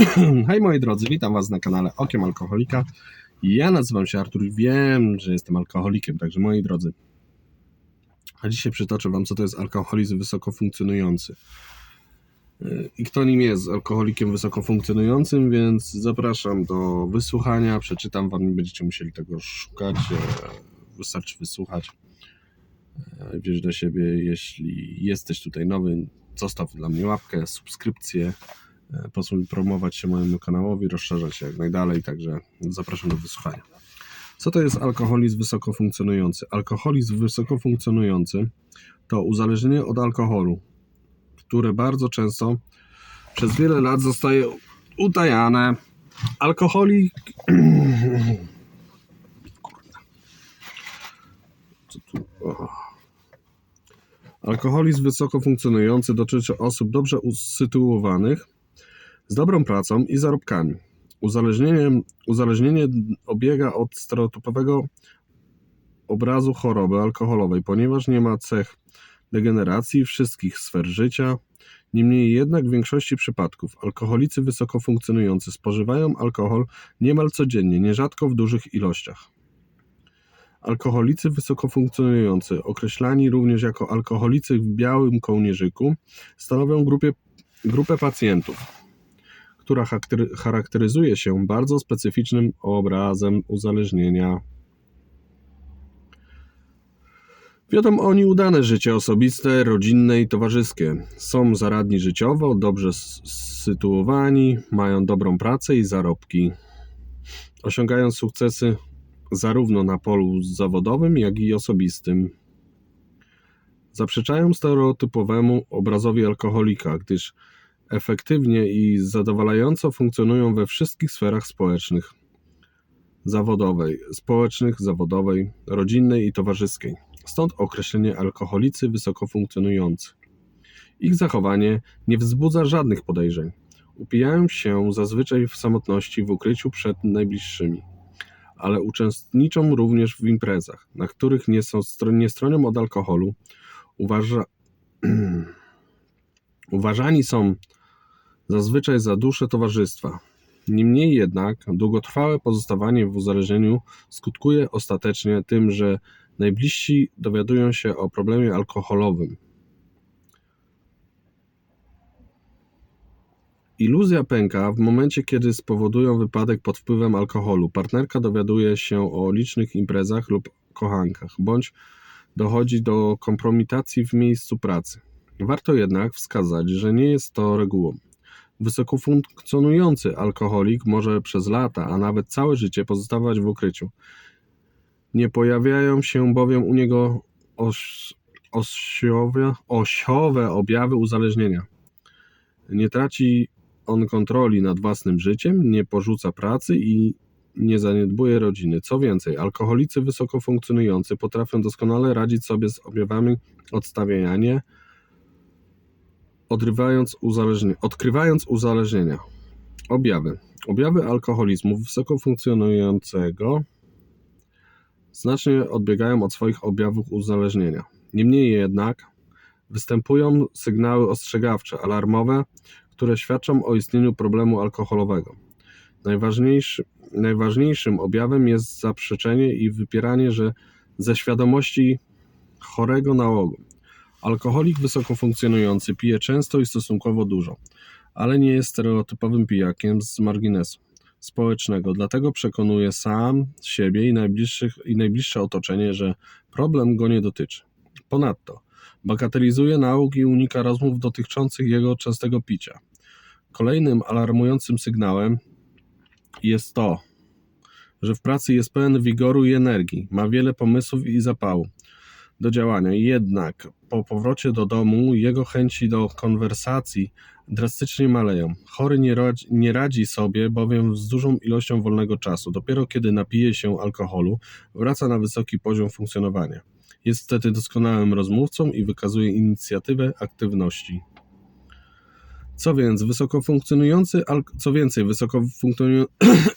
Hej moi drodzy, witam was na kanale Okiem Alkoholika. Ja nazywam się Artur i wiem, że jestem alkoholikiem, także moi drodzy. A dzisiaj przytoczę wam, co to jest alkoholizm wysoko funkcjonujący. Yy, I kto nim jest alkoholikiem wysoko funkcjonującym, więc zapraszam do wysłuchania. Przeczytam wam, nie będziecie musieli tego szukać. Yy, Wystarczy wysłuchać. Yy, Wierz do siebie, jeśli jesteś tutaj nowy, zostaw dla mnie łapkę, subskrypcję e, pozwól mi promować się mojemu kanałowi, rozszerzać się jak najdalej, także zapraszam do wysłuchania. Co to jest alkoholizm wysoko funkcjonujący? Alkoholizm wysoko funkcjonujący to uzależnienie od alkoholu, które bardzo często przez wiele lat zostaje utajane. Alkoholik. Alkoholizm wysoko funkcjonujący dotyczy osób dobrze usytuowanych, z dobrą pracą i zarobkami. Uzależnienie, uzależnienie obiega od stereotypowego obrazu choroby alkoholowej, ponieważ nie ma cech degeneracji wszystkich sfer życia. Niemniej jednak w większości przypadków alkoholicy wysoko funkcjonujący spożywają alkohol niemal codziennie, nierzadko w dużych ilościach. Alkoholicy wysoko funkcjonujący, określani również jako alkoholicy w białym kołnierzyku, stanowią grupie, grupę pacjentów, która charaktery- charakteryzuje się bardzo specyficznym obrazem uzależnienia. Wiodą oni udane życie osobiste, rodzinne i towarzyskie. Są zaradni życiowo, dobrze sytuowani, mają dobrą pracę i zarobki. Osiągają sukcesy zarówno na polu zawodowym, jak i osobistym. Zaprzeczają stereotypowemu obrazowi alkoholika, gdyż efektywnie i zadowalająco funkcjonują we wszystkich sferach społecznych, zawodowej, społecznych, zawodowej, rodzinnej i towarzyskiej. Stąd określenie alkoholicy wysoko funkcjonujący. Ich zachowanie nie wzbudza żadnych podejrzeń. Upijają się zazwyczaj w samotności w ukryciu przed najbliższymi ale uczestniczą również w imprezach, na których nie, są, nie stronią od alkoholu. Uważa... Uważani są zazwyczaj za dusze towarzystwa. Niemniej jednak długotrwałe pozostawanie w uzależnieniu skutkuje ostatecznie tym, że najbliżsi dowiadują się o problemie alkoholowym. Iluzja pęka w momencie, kiedy spowodują wypadek pod wpływem alkoholu. Partnerka dowiaduje się o licznych imprezach lub kochankach, bądź dochodzi do kompromitacji w miejscu pracy. Warto jednak wskazać, że nie jest to regułą. Wysoko funkcjonujący alkoholik może przez lata, a nawet całe życie pozostawać w ukryciu. Nie pojawiają się bowiem u niego oś, osiowe, osiowe objawy uzależnienia. Nie traci on kontroli nad własnym życiem, nie porzuca pracy i nie zaniedbuje rodziny. Co więcej, alkoholicy wysoko funkcjonujący potrafią doskonale radzić sobie z objawami odstawiania, odrywając uzależnie, odkrywając uzależnienia. Objawy. Objawy alkoholizmu wysoko funkcjonującego znacznie odbiegają od swoich objawów uzależnienia. Niemniej jednak występują sygnały ostrzegawcze, alarmowe, które świadczą o istnieniu problemu alkoholowego. Najważniejszy, najważniejszym objawem jest zaprzeczenie i wypieranie, że ze świadomości chorego nałogu. Alkoholik wysoko funkcjonujący pije często i stosunkowo dużo, ale nie jest stereotypowym pijakiem z marginesu społecznego, dlatego przekonuje sam siebie i, najbliższych, i najbliższe otoczenie, że problem go nie dotyczy. Ponadto bagatelizuje nauk i unika rozmów dotyczących jego częstego picia. Kolejnym alarmującym sygnałem jest to, że w pracy jest pełen wigoru i energii, ma wiele pomysłów i zapału do działania. Jednak po powrocie do domu jego chęci do konwersacji drastycznie maleją. Chory nie radzi, nie radzi sobie bowiem z dużą ilością wolnego czasu. Dopiero kiedy napije się alkoholu, wraca na wysoki poziom funkcjonowania. Jest wtedy doskonałym rozmówcą i wykazuje inicjatywę aktywności. Co więc, wysoko funkcjonujący, co więcej, wysoko, funkcjonu...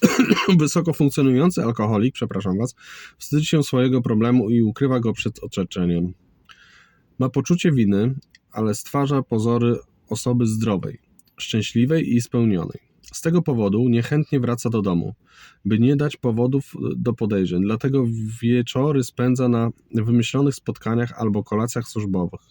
wysoko funkcjonujący alkoholik, przepraszam Was, wstydzi się swojego problemu i ukrywa go przed otoczeniem. Ma poczucie winy, ale stwarza pozory osoby zdrowej, szczęśliwej i spełnionej. Z tego powodu niechętnie wraca do domu, by nie dać powodów do podejrzeń, dlatego wieczory spędza na wymyślonych spotkaniach albo kolacjach służbowych.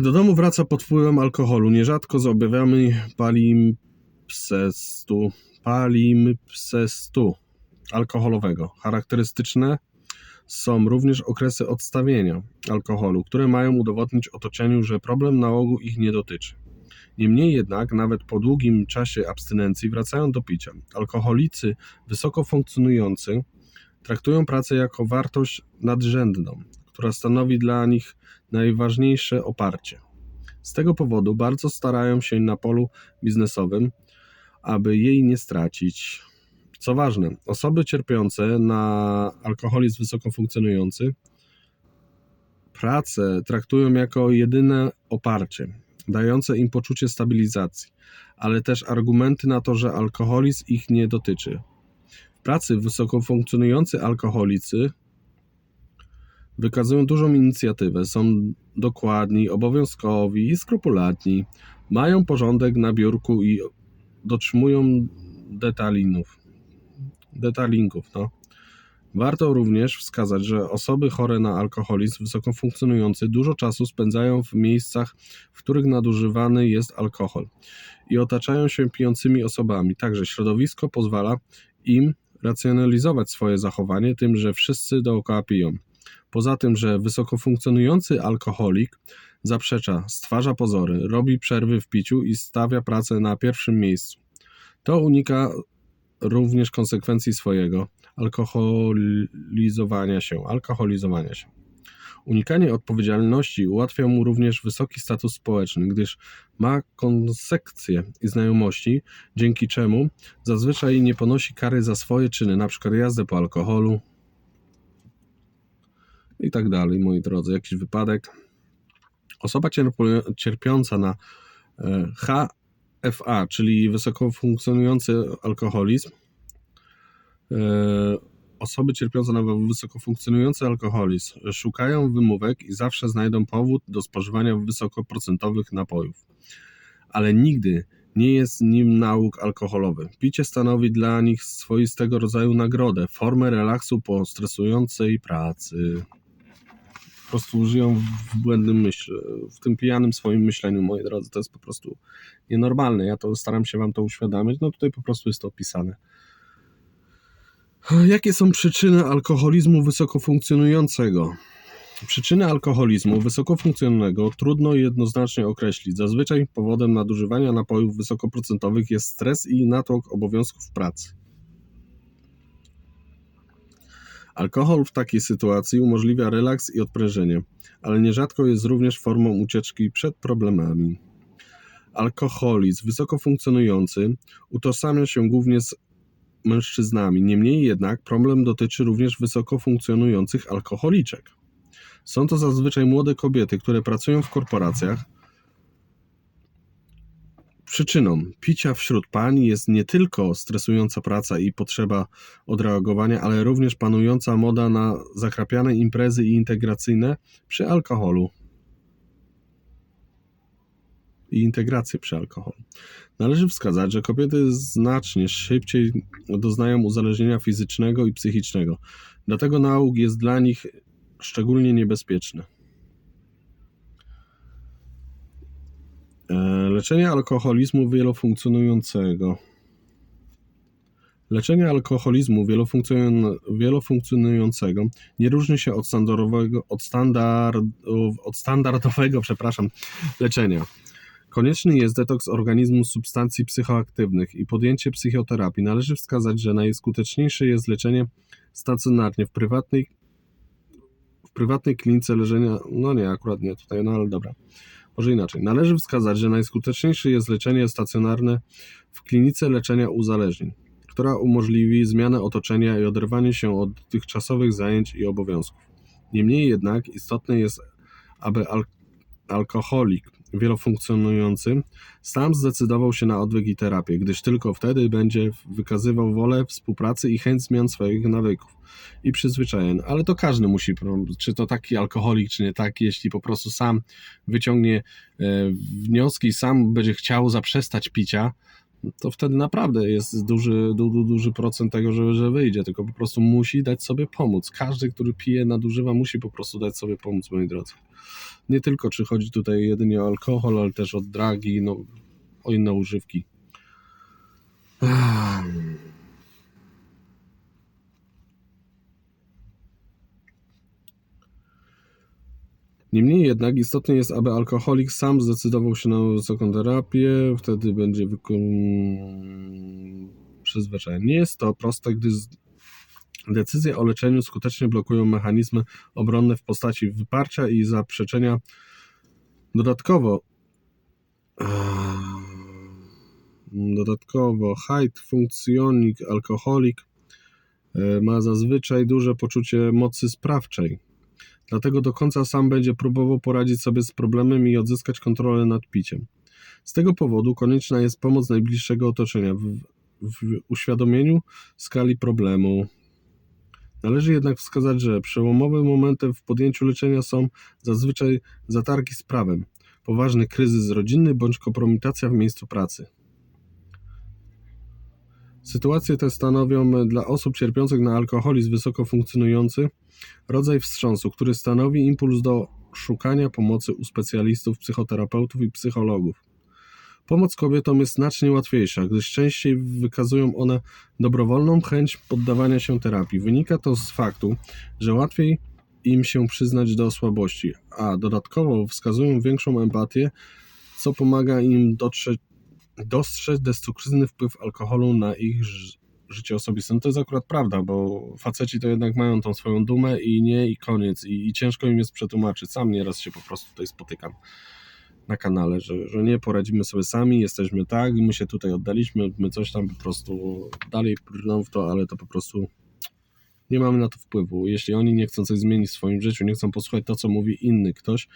Do domu wraca pod wpływem alkoholu, nierzadko z objawami palimpsestu, palimpsestu alkoholowego. Charakterystyczne są również okresy odstawienia alkoholu, które mają udowodnić otoczeniu, że problem na ogół ich nie dotyczy. Niemniej jednak, nawet po długim czasie abstynencji wracają do picia. Alkoholicy wysoko funkcjonujący traktują pracę jako wartość nadrzędną, która stanowi dla nich najważniejsze oparcie. Z tego powodu bardzo starają się na polu biznesowym, aby jej nie stracić. Co ważne, osoby cierpiące na alkoholizm wysoko funkcjonujący pracę traktują jako jedyne oparcie, dające im poczucie stabilizacji, ale też argumenty na to, że alkoholizm ich nie dotyczy. W pracy wysoko funkcjonujący alkoholicy wykazują dużą inicjatywę, są dokładni, obowiązkowi i skrupulatni, mają porządek na biurku i dotrzymują detalinów detalingów. No. Warto również wskazać, że osoby chore na alkoholizm wysoko funkcjonujący dużo czasu spędzają w miejscach, w których nadużywany jest alkohol i otaczają się pijącymi osobami. Także środowisko pozwala im racjonalizować swoje zachowanie tym, że wszyscy dookoła piją. Poza tym, że wysoko funkcjonujący alkoholik zaprzecza, stwarza pozory, robi przerwy w piciu i stawia pracę na pierwszym miejscu. To unika również konsekwencji swojego alkoholizowania się, alkoholizowania się. Unikanie odpowiedzialności ułatwia mu również wysoki status społeczny, gdyż ma konsekcje i znajomości, dzięki czemu zazwyczaj nie ponosi kary za swoje czyny, np. jazdę po alkoholu i tak dalej, moi drodzy, jakiś wypadek. Osoba cierpiąca na e, H FA, czyli wysoko funkcjonujący alkoholizm. E, osoby cierpiące na wysoko funkcjonujący alkoholizm szukają wymówek i zawsze znajdą powód do spożywania wysokoprocentowych napojów. Ale nigdy nie jest nim nauk alkoholowy. Picie stanowi dla nich swoistego rodzaju nagrodę, formę relaksu po stresującej pracy po prostu żyją w błędnym myśl, w tym pijanym swoim myśleniu, moi drodzy, to jest po prostu nienormalne. Ja to staram się wam to uświadamiać, no tutaj po prostu jest to opisane. Jakie są przyczyny alkoholizmu wysoko funkcjonującego? Przyczyny alkoholizmu wysoko funkcjonalnego trudno jednoznacznie określić. Zazwyczaj powodem nadużywania napojów wysokoprocentowych jest stres i natłok obowiązków pracy. Alkohol w takiej sytuacji umożliwia relaks i odprężenie, ale nierzadko jest również formą ucieczki przed problemami. Alkoholizm wysoko funkcjonujący utożsamia się głównie z mężczyznami, niemniej jednak problem dotyczy również wysoko funkcjonujących alkoholiczek. Są to zazwyczaj młode kobiety, które pracują w korporacjach, Przyczyną picia wśród pań jest nie tylko stresująca praca i potrzeba odreagowania, ale również panująca moda na zakrapiane imprezy i integracyjne przy alkoholu. I integrację przy alkoholu. Należy wskazać, że kobiety znacznie szybciej doznają uzależnienia fizycznego i psychicznego. Dlatego nauk jest dla nich szczególnie niebezpieczny. Leczenie alkoholizmu wielofunkcjonującego. Leczenie alkoholizmu wielofunkcjonującego nie różni się od standardowego, od, standard, od standardowego przepraszam, leczenia. Konieczny jest detoks organizmu z substancji psychoaktywnych i podjęcie psychoterapii. Należy wskazać, że najskuteczniejsze jest leczenie stacjonarnie w prywatnej, w prywatnej klinice leżenia. No nie, akurat nie tutaj, no ale dobra. Może inaczej. Należy wskazać, że najskuteczniejsze jest leczenie stacjonarne w klinice leczenia uzależnień, która umożliwi zmianę otoczenia i oderwanie się od dotychczasowych zajęć i obowiązków. Niemniej jednak istotne jest, aby al alkoholik wielofunkcjonujący sam zdecydował się na odwyk i terapię, gdyż tylko wtedy będzie wykazywał wolę współpracy i chęć zmian swoich nawyków i przyzwyczajeń. Ale to każdy musi, czy to taki alkoholik, czy nie taki, jeśli po prostu sam wyciągnie e, wnioski, sam będzie chciał zaprzestać picia, to wtedy naprawdę jest duży, du, duży procent tego, że, że wyjdzie, tylko po prostu musi dać sobie pomóc. Każdy, który pije, nadużywa, musi po prostu dać sobie pomóc, moi drodzy. Nie tylko, czy chodzi tutaj jedynie o alkohol, ale też o dragi, no, o inne używki. Niemniej jednak istotne jest, aby alkoholik sam zdecydował się na wysoką terapię, wtedy będzie wykonany przyzwyczajenie. Nie jest to proste, gdy z- decyzje o leczeniu skutecznie blokują mechanizmy obronne w postaci wyparcia i zaprzeczenia. Dodatkowo dodatkowo Hyde, funkcjonik, alkoholik e, ma zazwyczaj duże poczucie mocy sprawczej. Dlatego do końca sam będzie próbował poradzić sobie z problemem i odzyskać kontrolę nad piciem. Z tego powodu konieczna jest pomoc najbliższego otoczenia w, w uświadomieniu skali problemu. Należy jednak wskazać, że przełomowym momentem w podjęciu leczenia są zazwyczaj zatargi z prawem, poważny kryzys rodzinny bądź kompromitacja w miejscu pracy. Sytuacje te stanowią dla osób cierpiących na alkoholizm wysoko funkcjonujący rodzaj wstrząsu, który stanowi impuls do szukania pomocy u specjalistów, psychoterapeutów i psychologów. Pomoc kobietom jest znacznie łatwiejsza, gdyż częściej wykazują one dobrowolną chęć poddawania się terapii. Wynika to z faktu, że łatwiej im się przyznać do słabości, a dodatkowo wskazują większą empatię, co pomaga im dotrzeć, dostrzec destrukcyjny wpływ alkoholu na ich życie osobiste. No to jest akurat prawda, bo faceci to jednak mają tą swoją dumę i nie i koniec i, i ciężko im jest przetłumaczyć. Sam nieraz się po prostu tutaj spotykam na kanale, że, że nie poradzimy sobie sami, jesteśmy tak, my się tutaj oddaliśmy, my coś tam po prostu dalej brną w to, ale to po prostu nie mamy na to wpływu. Jeśli oni nie chcą coś zmienić w swoim życiu, nie chcą posłuchać to, co mówi inny ktoś,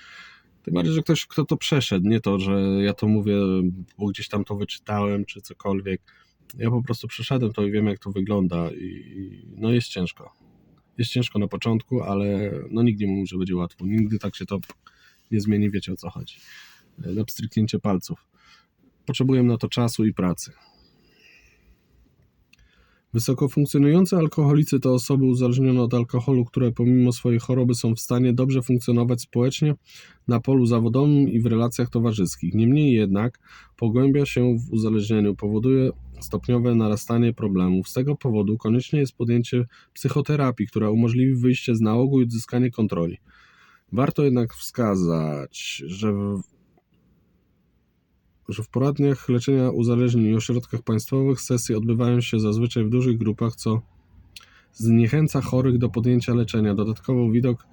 tym bardziej, że ktoś, kto to przeszedł, nie to, że ja to mówię, bo gdzieś tam to wyczytałem, czy cokolwiek. Ja po prostu przeszedłem to i wiem, jak to wygląda i no jest ciężko. Jest ciężko na początku, ale no nikt nie mówi, że będzie łatwo. Nigdy tak się to nie zmieni, wiecie o co chodzi. Na pstryknięcie palców. Potrzebuję na to czasu i pracy. Wysoko funkcjonujące alkoholicy to osoby uzależnione od alkoholu, które pomimo swojej choroby są w stanie dobrze funkcjonować społecznie na polu zawodowym i w relacjach towarzyskich. Niemniej jednak pogłębia się w uzależnieniu, powoduje stopniowe narastanie problemów. Z tego powodu konieczne jest podjęcie psychoterapii, która umożliwi wyjście z nałogu i odzyskanie kontroli. Warto jednak wskazać, że że w poradniach leczenia uzależnień i ośrodkach państwowych sesje odbywają się zazwyczaj w dużych grupach, co zniechęca chorych do podjęcia leczenia. Dodatkowo widok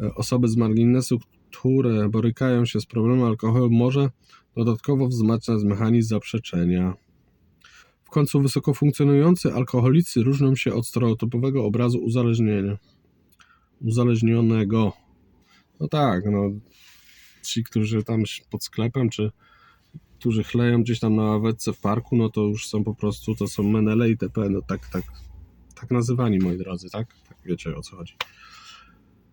e, osoby z marginesu, które borykają się z problemem alkoholu, może dodatkowo wzmacniać mechanizm zaprzeczenia. W końcu wysoko funkcjonujący alkoholicy różnią się od stereotypowego obrazu uzależnienia. Uzależnionego. No tak, no ci, którzy tam pod sklepem, czy którzy chleją gdzieś tam na ławeczce w parku, no to już są po prostu, to są menele i TP, no tak, tak, tak nazywani, moi drodzy, tak? Tak wiecie o co chodzi.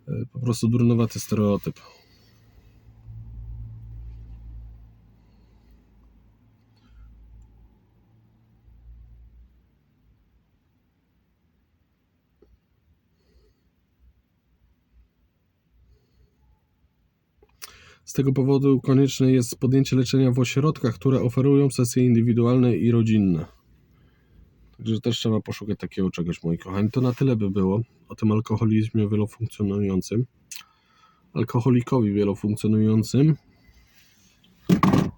E, Po prostu durnowaty stereotyp. Z tego powodu konieczne jest podjęcie leczenia w ośrodkach, które oferują sesje indywidualne i rodzinne. Także też trzeba poszukać takiego czegoś, moi kochani. To na tyle by było o tym alkoholizmie wielofunkcjonującym. Alkoholikowi wielofunkcjonującym.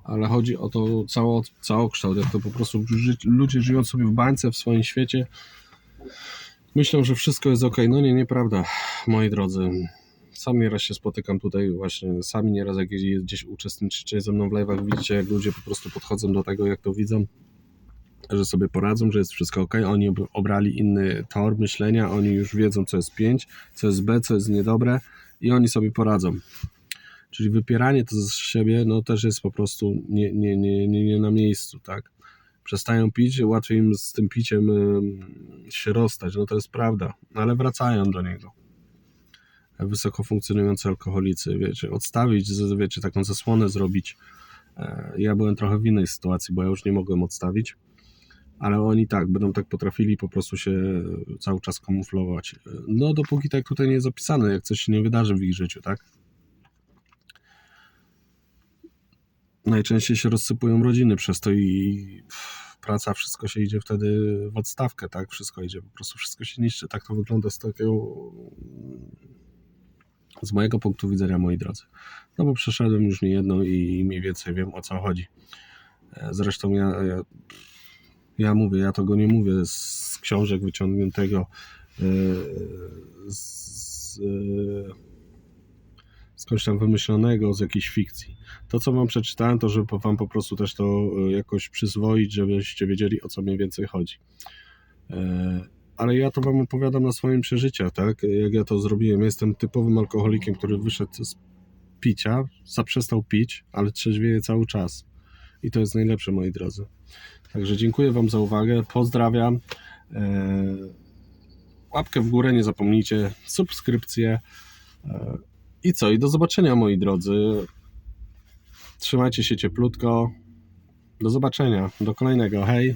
Ale chodzi o to cało, całokształt, jak to po prostu ludzie żyją sobie w bańce w swoim świecie. Myślą, że wszystko jest ok. No nie, nieprawda, moi drodzy. Sam nieraz się spotykam tutaj właśnie, sami nieraz jak gdzieś- uczestniczycie ze mną w live'ach, widzicie jak ludzie po prostu podchodzą do tego, jak to widzą, że sobie poradzą, że jest wszystko ok. Oni ob- obrali inny tor myślenia, oni już wiedzą co jest 5, co jest B, co jest niedobre i oni sobie poradzą. Czyli wypieranie to z siebie no, też jest po prostu nie, nie, nie, nie, nie na miejscu, tak? Przestają pić, łatwiej im z tym piciem się rozstać, no to jest prawda, ale wracają do niego. Wysoko funkcjonujący alkoholicy, wiecie, odstawić, wiecie, taką zasłonę zrobić. E, Ja byłem trochę w innej sytuacji, bo ja już nie mogłem odstawić, ale oni tak, będą tak potrafili po prostu się cały czas kamuflować. E, No dopóki tak tutaj nie jest opisane, jak coś się nie wydarzy w ich życiu, tak? najczęściej się rozsypują rodziny przez to i praca, wszystko się idzie wtedy w odstawkę, tak? Wszystko idzie, po prostu wszystko się niszczy. Tak to wygląda z takiego z mojego punktu widzenia, moi drodzy. No bo przeszedłem już nie jedną i mniej więcej wiem o co chodzi. E, Zresztą ja, ja, ja mówię, ja to go nie mówię z książek wyciągniętego e, z, e, skądś tam wymyślonego, z jakiejś fikcji. To, co wam przeczytałem, to żeby wam po prostu też to jakoś przyzwoić, żebyście wiedzieli, o co mniej więcej chodzi. Ale ja to wam opowiadam na swoim przeżyciach, tak? Jak ja to zrobiłem. Jestem typowym alkoholikiem, który wyszedł z picia, zaprzestał pić, ale trzeźwieje cały czas. I to jest najlepsze, moi drodzy. Także dziękuję wam za uwagę, pozdrawiam. E, Łapkę w górę, nie zapomnijcie, subskrypcję. E, I co? I do zobaczenia, moi drodzy. Trzymajcie się cieplutko. Do zobaczenia. Do kolejnego. Hej.